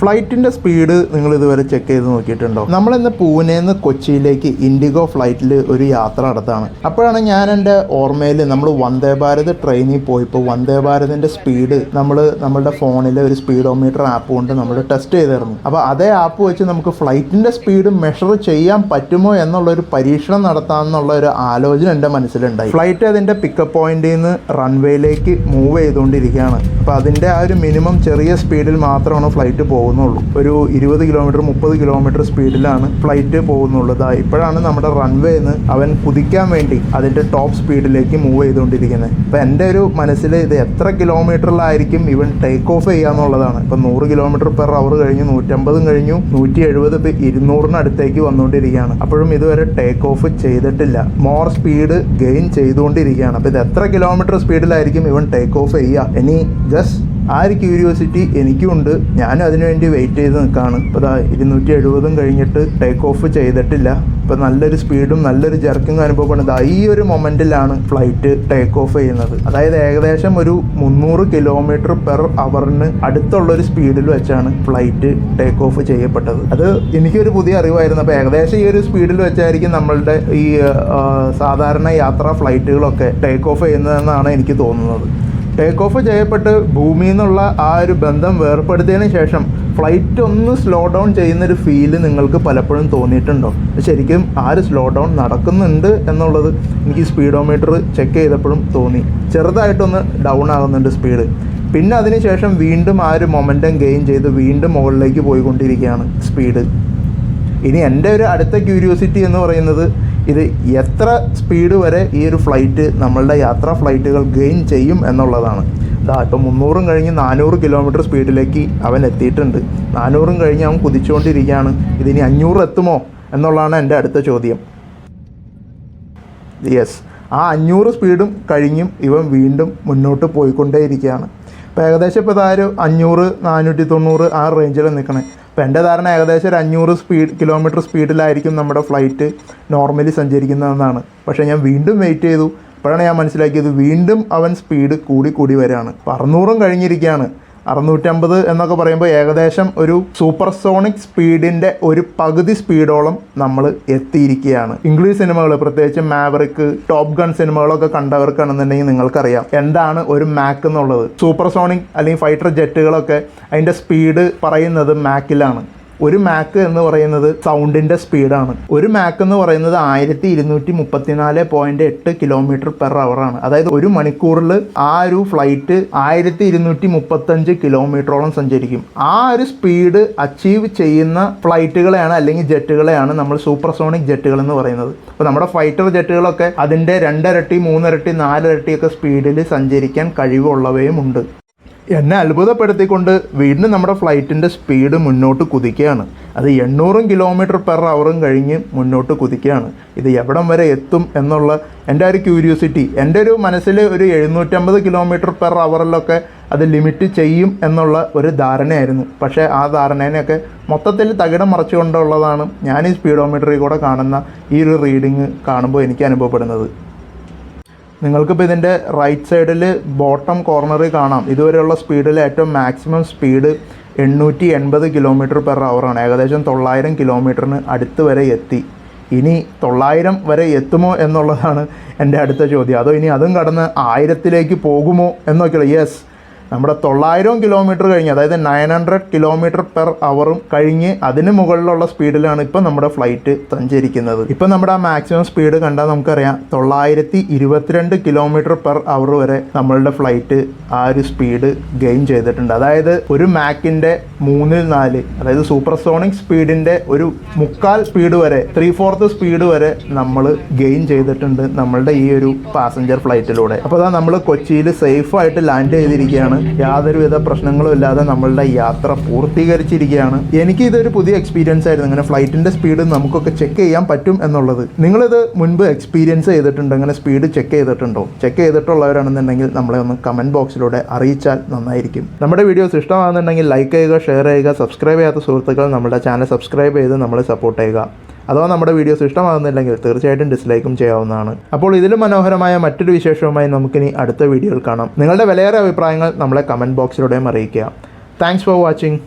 ഫ്ലൈറ്റിന്റെ speed നിങ്ങൾ ഇതുവരെ check ചെയ്ത് നോക്കിയിട്ടുണ്ടോ? നമ്മൾ ഇന്ന് പൂനെന്ന് കൊച്ചിയിലേക്ക് ഇൻഡിഗോ ഫ്ലൈറ്റിൽ ഒരു യാത്ര നടത്താണ്. അപ്പോഴാണ് ഞാൻ എന്റെ ഓർമ്മയിൽ നമ്മൾ വന്ദേ ഭാരത് ട്രെയിനിൽ പോയപ്പോൾ വന്ദേ ഭാരതിന്റെ സ്പീഡ് നമ്മൾ നമ്മളുടെ ഫോണിൽ ഒരു സ്പീഡോമീറ്റർ ആപ്പ് കൊണ്ട് നമ്മൾ ടെസ്റ്റ് ചെയ്തിരുന്നു. അപ്പോൾ അതേ ആപ്പ് വെച്ച് നമുക്ക് ഫ്ലൈറ്റിന്റെ സ്പീഡ് മെഷർ ചെയ്യാൻ പറ്റുമോ എന്നുള്ളൊരു പരീക്ഷണം നടത്താമെന്നുള്ള ഒരു ആലോചന എന്റെ മനസ്സിലുണ്ടായി. ഫ്ലൈറ്റ് അതിന്റെ പിക്കപ്പ് പോയിന്റിൽ നിന്ന് റൺവേയിലേക്ക് മൂവ് ചെയ്തുകൊണ്ടിരിക്കുകയാണ്. അപ്പോൾ അതിന്റെ ആ ഒരു മിനിമം ചെറിയ സ്പീഡിൽ മാത്രമാണ് ഫ്ലൈറ്റ് പോകുന്നുള്ളൂ. ഒരു ഇരുപത് കിലോമീറ്റർ മുപ്പത് കിലോമീറ്റർ സ്പീഡിലാണ് ഫ്ലൈറ്റ് പോകുന്നുള്ളൂ ദാ ഇപ്പോഴാണ് നമ്മുടെ റൺവേന്ന് അവൻ കുതിക്കാൻ വേണ്ടി അതിന്റെ ടോപ്പ് സ്പീഡിലേക്ക് മൂവ് ചെയ്തുകൊണ്ടിരിക്കുന്നത്. അപ്പോൾ എന്റെ ഒരു മനസ്സിൽ ഇത് എത്ര കിലോമീറ്ററിലായിരിക്കും ഇവൻ ടേക്ക് ഓഫ് ചെയ്യാന്നുള്ളതാണ്. ഇപ്പം നൂറ് കിലോമീറ്റർ പെർ അവർ കഴിഞ്ഞു നൂറ്റമ്പതും കഴിഞ്ഞു നൂറ്റി എഴുപത് ഇരുന്നൂറിനടുത്തേക്ക് വന്നുകൊണ്ടിരിക്കുകയാണ്. അപ്പോഴും ഇതുവരെ ടേക്ക് ഓഫ് ചെയ്തിട്ടില്ല. മോർ സ്പീഡ് ഗെയിൻ ചെയ്തുകൊണ്ടിരിക്കുകയാണ്. അപ്പോൾ ഇത് എത്ര കിലോമീറ്റർ സ്പീഡിലായിരിക്കും ഇവൻ ടേക്ക് ഓഫ് ചെയ്യുക? ഇനി ജസ്റ്റ് ആ ഒരു ക്യൂരിയോസിറ്റി എനിക്കും ഉണ്ട് ഞാനും അതിനുവേണ്ടി വെയിറ്റ് ചെയ്ത് നിൽക്കുകയാണ് ഇപ്പോൾ ദാ ഇരുന്നൂറ്റി എഴുപതും കഴിഞ്ഞിട്ട് ടേക്ക് ഓഫ് ചെയ്തിട്ടില്ല. ഇപ്പോൾ നല്ലൊരു സ്പീഡും നല്ലൊരു ജർക്കിങ്ങും അനുഭവപ്പെടുന്നത് ഈ ഒരു മൊമെന്റിലാണ് ഫ്ലൈറ്റ് ടേക്ക് ഓഫ് ചെയ്യുന്നത്. അതായത് ഏകദേശം ഒരു മുന്നൂറ് കിലോമീറ്റർ പെർ അവറിന് അടുത്തുള്ളൊരു സ്പീഡിൽ വെച്ചാണ് ഫ്ലൈറ്റ് ടേക്ക് ഓഫ് ചെയ്യപ്പെട്ടത്. അത് എനിക്കൊരു പുതിയ അറിവായിരുന്നു. അപ്പോൾ ഏകദേശം ഈ ഒരു സ്പീഡിൽ വെച്ചായിരിക്കും നമ്മളുടെ ഈ സാധാരണ യാത്രാ ഫ്ലൈറ്റുകളൊക്കെ ടേക്ക് ഓഫ് ചെയ്യുന്നതെന്നാണ് എനിക്ക് തോന്നുന്നത്. ടേക്ക് ഓഫ് ചെയ്യപ്പെട്ട് ഭൂമിയിൽ നിന്നുള്ള ആ ഒരു ബന്ധം വേർപ്പെടുത്തിയതിന് ശേഷം ഫ്ലൈറ്റ് ഒന്ന് സ്ലോ ഡൗൺ ചെയ്യുന്നൊരു ഫീൽ നിങ്ങൾക്ക് പലപ്പോഴും തോന്നിയിട്ടുണ്ടോ? ശരിക്കും ആ ഒരു സ്ലോ ഡൗൺ നടക്കുന്നുണ്ട് എന്നുള്ളത് എനിക്ക് സ്പീഡോമീറ്റർ ചെക്ക് ചെയ്തപ്പോഴും തോന്നി. ചെറുതായിട്ടൊന്ന് ഡൗൺ ആകുന്നുണ്ട് സ്പീഡ് പിന്നെ അതിനുശേഷം വീണ്ടും ആ ഒരു മൊമെന്റം ഗെയിൻ ചെയ്ത് വീണ്ടും മുകളിലേക്ക് പോയിക്കൊണ്ടിരിക്കുകയാണ് സ്പീഡ് ഇനി എന്റെ ഒരു അടുത്ത ക്യൂരിയോസിറ്റി എന്ന് പറയുന്നത് ഇത് എത്ര സ്പീഡ് വരെ ഈ ഒരു ഫ്ലൈറ്റ് നമ്മളുടെ യാത്രാ ഫ്ലൈറ്റുകൾ ഗെയിൻ ചെയ്യും എന്നുള്ളതാണ്. ഇതാ ഇപ്പം മുന്നൂറും കഴിഞ്ഞ് നാനൂറ് കിലോമീറ്റർ സ്പീഡിലേക്ക് അവൻ എത്തിയിട്ടുണ്ട്. നാനൂറും കഴിഞ്ഞ് അവൻ കുതിച്ചുകൊണ്ടിരിക്കുകയാണ്. ഇതിനി അഞ്ഞൂറ് എത്തുമോ എന്നുള്ളതാണ് എന്റെ അടുത്ത ചോദ്യം. യെസ് ആ അഞ്ഞൂറ് സ്പീഡും കഴിഞ്ഞും ഇവൻ വീണ്ടും മുന്നോട്ട് പോയിക്കൊണ്ടേയിരിക്കുകയാണ്. അപ്പോൾ ഏകദേശം ഇപ്പോൾ ഇതാ ഒരു അഞ്ഞൂറ് നാനൂറ്റി തൊണ്ണൂറ് ആ റേഞ്ചിൽ നിൽക്കണേ. അപ്പോൾ എന്റെ ധാരണ ഏകദേശം ഒരു അഞ്ഞൂറ് സ്പീഡ് കിലോമീറ്റർ സ്പീഡിലായിരിക്കും നമ്മുടെ ഫ്ലൈറ്റ് നോർമലി സഞ്ചരിക്കുന്നതെന്നാണ്. പക്ഷേ ഞാൻ വീണ്ടും വെയിറ്റ് ചെയ്തു. അപ്പോഴാണ് ഞാൻ മനസ്സിലാക്കിയത് വീണ്ടും അവൻ സ്പീഡ് കൂടി കൂടി വരികയാണ്. അപ്പോൾ അറുന്നൂറും കഴിഞ്ഞിരിക്കുകയാണ്. അറുന്നൂറ്റമ്പത് എന്നൊക്കെ പറയുമ്പോൾ ഏകദേശം ഒരു സൂപ്പർ സോണിക് സ്പീഡിന്റെ ഒരു പകുതി സ്പീഡോളം നമ്മൾ എത്തിയിരിക്കുകയാണ്. ഇംഗ്ലീഷ് സിനിമകൾ പ്രത്യേകിച്ച് മാവറിക്ക് ടോപ്പ് ഗൺ സിനിമകളൊക്കെ കണ്ടവർക്കാണെന്നുണ്ടെങ്കിൽ നിങ്ങൾക്കറിയാം എന്താണ് ഒരു മാക്ക് എന്നുള്ളത്. സൂപ്പർ സോണിക് അല്ലെങ്കിൽ ഫൈറ്റർ ജെറ്റുകളൊക്കെ അതിന്റെ സ്പീഡ് പറയുന്നത് മാക്കിലാണ് ഒരു മാക്ക് എന്ന് പറയുന്നത് സൗണ്ടിന്റെ സ്പീഡാണ് ഒരു മാക്ക് എന്ന് പറയുന്നത് ആയിരത്തി ഇരുന്നൂറ്റി മുപ്പത്തിനാല് പോയിന്റ് എട്ട് കിലോമീറ്റർ പെർ ആണ്. അതായത് ഒരു മണിക്കൂറിൽ ആ ഒരു ഫ്ലൈറ്റ് ആയിരത്തി ഇരുന്നൂറ്റി മുപ്പത്തഞ്ച് കിലോമീറ്ററോളം സഞ്ചരിക്കും. ആ ഒരു സ്പീഡ് അച്ചീവ് ചെയ്യുന്ന ഫ്ലൈറ്റുകളെയാണ് അല്ലെങ്കിൽ ജെറ്റുകളെയാണ് നമ്മൾ സൂപ്പർസോണിക് ജെറ്റുകൾ എന്ന് പറയുന്നത്. അപ്പോൾ നമ്മുടെ ഫൈറ്റർ ജെറ്റുകളൊക്കെ അതിന്റെ രണ്ടരട്ടി മൂന്നിരട്ടി നാലിരട്ടിയൊക്കെ സ്പീഡിൽ സഞ്ചരിക്കാൻ കഴിവുള്ളവയും ഉണ്ട്. എന്നെ അത്ഭുതപ്പെടുത്തിക്കൊണ്ട് വീണ്ടും നമ്മുടെ ഫ്ലൈറ്റിന്റെ സ്പീഡ് മുന്നോട്ട് കുതിക്കുകയാണ്. അത് എണ്ണൂറും കിലോമീറ്റർ പെർ അവറും കഴിഞ്ഞ് മുന്നോട്ട് കുതിക്കുകയാണ്. ഇത് എവിടം വരെ എത്തും എന്നുള്ള എന്റെ ഒരു ക്യൂരിയോസിറ്റി എന്റെ ഒരു മനസ്സിൽ ഒരു എഴുന്നൂറ്റമ്പത് കിലോമീറ്റർ പെർ അവറിലൊക്കെ അത് ലിമിറ്റ് ചെയ്യും എന്നുള്ള ഒരു ധാരണയായിരുന്നു. പക്ഷേ ആ ധാരണേനെയൊക്കെ മൊത്തത്തിൽ തകിടം മറച്ചുകൊണ്ടുള്ളതാണ് ഞാൻ ഈ സ്പീഡോമീറ്ററിൽ കൂടെ കാണുന്ന ഈ ഒരു റീഡിങ് കാണുമ്പോൾ എനിക്ക് അനുഭവപ്പെടുന്നത്. നിങ്ങൾക്കിപ്പോൾ ഇതിന്റെ റൈറ്റ് സൈഡിൽ ബോട്ടം കോർണറിൽ കാണാം. ഇതുവരെയുള്ള സ്പീഡിൽ ഏറ്റവും മാക്സിമം സ്പീഡ് എണ്ണൂറ്റി എൺപത് കിലോമീറ്റർ പെർ അവറാണ് ഏകദേശം തൊള്ളായിരം കിലോമീറ്ററിന് അടുത്ത് വരെ എത്തി. ഇനി തൊള്ളായിരം വരെ എത്തുമോ എന്നുള്ളതാണ് എന്റെ അടുത്ത ചോദ്യം. അതോ ഇനി അതും കടന്ന് ആയിരത്തിലേക്ക് പോകുമോ എന്നൊക്കെയുള്ള യെസ് നമ്മുടെ തൊള്ളായിരം കിലോമീറ്റർ കഴിഞ്ഞ് അതായത് നയൻ ഹൺഡ്രഡ് കിലോമീറ്റർ പെർ അവറും കഴിഞ്ഞ് അതിന് മുകളിലുള്ള സ്പീഡിലാണ് ഇപ്പം നമ്മുടെ ഫ്ലൈറ്റ് സഞ്ചരിക്കുന്നത്. ഇപ്പം നമ്മുടെ ആ മാക്സിമം സ്പീഡ് കണ്ടാൽ നമുക്കറിയാം തൊള്ളായിരത്തി ഇരുപത്തിരണ്ട് കിലോമീറ്റർ പെർ അവർ വരെ നമ്മളുടെ ഫ്ലൈറ്റ് ആ ഒരു സ്പീഡ് ഗെയിൻ ചെയ്തിട്ടുണ്ട്. അതായത് ഒരു മാക്കിന്റെ മൂന്നിൽ നാല് അതായത് സൂപ്പർസോണിക് സ്പീഡിന്റെ ഒരു മുക്കാൽ സ്പീഡ് വരെ ത്രീ ഫോർത്ത് സ്പീഡ് വരെ നമ്മൾ ഗെയിൻ ചെയ്തിട്ടുണ്ട് നമ്മളുടെ ഈ ഒരു പാസഞ്ചർ ഫ്ലൈറ്റിലൂടെ അപ്പോൾ അതാ നമ്മൾ കൊച്ചിയിൽ സേഫായിട്ട് ലാൻഡ് ചെയ്തിരിക്കുകയാണ്. യാതൊരുവിധ പ്രശ്നങ്ങളും ഇല്ലാതെ നമ്മളുടെ യാത്ര പൂർത്തീകരിച്ചിരിക്കുകയാണ്. എനിക്ക് ഇതൊരു പുതിയ എക്സ്പീരിയൻസ് ആയിരുന്നു. ഇങ്ങനെ ഫ്ലൈറ്റിന്റെ സ്പീഡ് നമുക്കൊക്കെ ചെക്ക് ചെയ്യാൻ പറ്റും എന്നുള്ളത്. നിങ്ങളിത് മുൻപ് എക്സ്പീരിയൻസ് ചെയ്തിട്ടുണ്ടോ? അങ്ങനെ സ്പീഡ് ചെക്ക് ചെയ്തിട്ടുണ്ടോ? ചെക്ക് ചെയ്തിട്ടുള്ളവരാണെന്നുണ്ടെങ്കിൽ നമ്മളെ ഒന്ന് കമന്റ് ബോക്സിലൂടെ അറിയിച്ചാൽ നന്നായിരിക്കും. നമ്മുടെ വീഡിയോസ് ഇഷ്ടമാകുന്നുണ്ടെങ്കിൽ ലൈക്ക് ചെയ്യുക ഷെയർ ചെയ്യുക സബ്സ്ക്രൈബ് ചെയ്യാത്ത സുഹൃത്തുക്കൾ നമ്മുടെ ചാനൽ സബ്സ്ക്രൈബ് ചെയ്ത് നമ്മളെ സപ്പോർട്ട് ചെയ്യുക. അഥവാ നമ്മുടെ വീഡിയോസ് ഇഷ്ടമാകുന്നില്ലെങ്കിൽ തീർച്ചയായിട്ടും ഡിസ്ലൈക്കും ചെയ്യാവുന്നതാണ്. അപ്പോൾ ഇതിലും മനോഹരമായ മറ്റൊരു വിശേഷവുമായി നമുക്കിനി അടുത്ത വീഡിയോയിൽ കാണാം. നിങ്ങളുടെ വിലയേറെ അഭിപ്രായങ്ങൾ നമ്മളെ കമന്റ് ബോക്സിലൂടെയും അറിയിക്കുക. Thanks for watching